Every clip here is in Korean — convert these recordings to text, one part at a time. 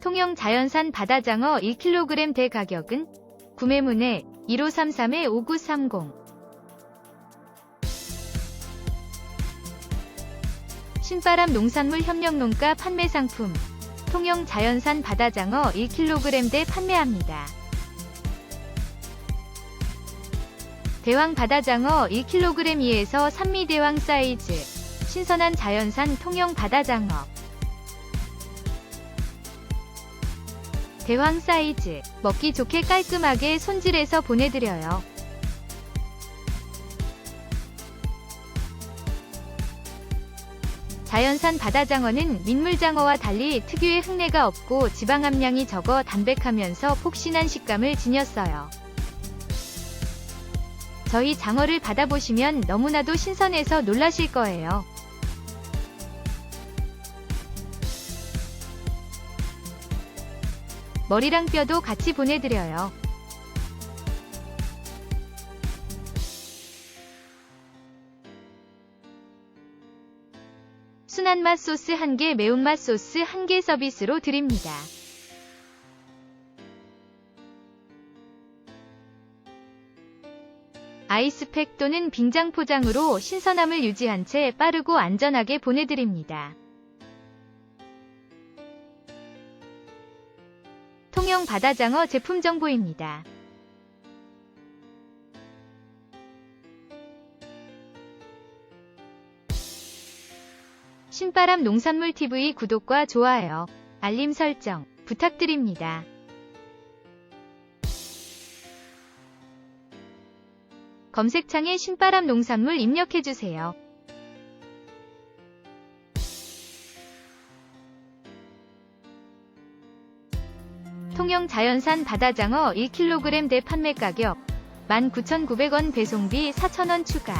통영 자연산 바다장어 1kg 대 가격은 구매문의 1533-5930 신바람 농산물 협력농가 판매 상품. 통영 자연산 바다장어 1kg 대 판매합니다. 대왕 바다장어 1kg 2에서 산미대왕 사이즈. 신선한 자연산 통영 바다장어 대왕 사이즈 먹기 좋게 깔끔하게 손질해서 보내드려요. 자연산 바다장어는 민물장어와 달리 특유의 흙내가 없고 지방 함량이 적어 담백하면서 폭신한 식감을 지녔어요. 저희 장어를 받아보시면 너무나도 신선해서 놀라실 거예요. 머리랑 뼈도 같이 보내드려요. 순한 맛 소스 1개, 매운맛 소스 1개 서비스로 드립니다. 아이스팩 또는 빙장 포장으로 신선함을 유지한 채 빠르고 안전하게 보내드립니다. 통영 바다장어 제품 정보입니다. 신바람 농산물 TV 구독과 좋아요, 알림 설정 부탁드립니다. 검색창에 신바람 농산물 입력해주세요. 통영 자연산 바다장어 1kg 대 판매 가격 19,900원 배송비 4,000원 추가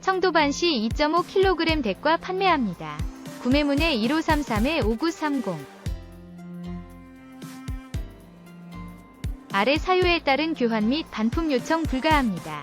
청도반시 2.5kg 대과 판매합니다. 구매문의 1533-5930 아래 사유에 따른 교환 및 반품 요청 불가합니다.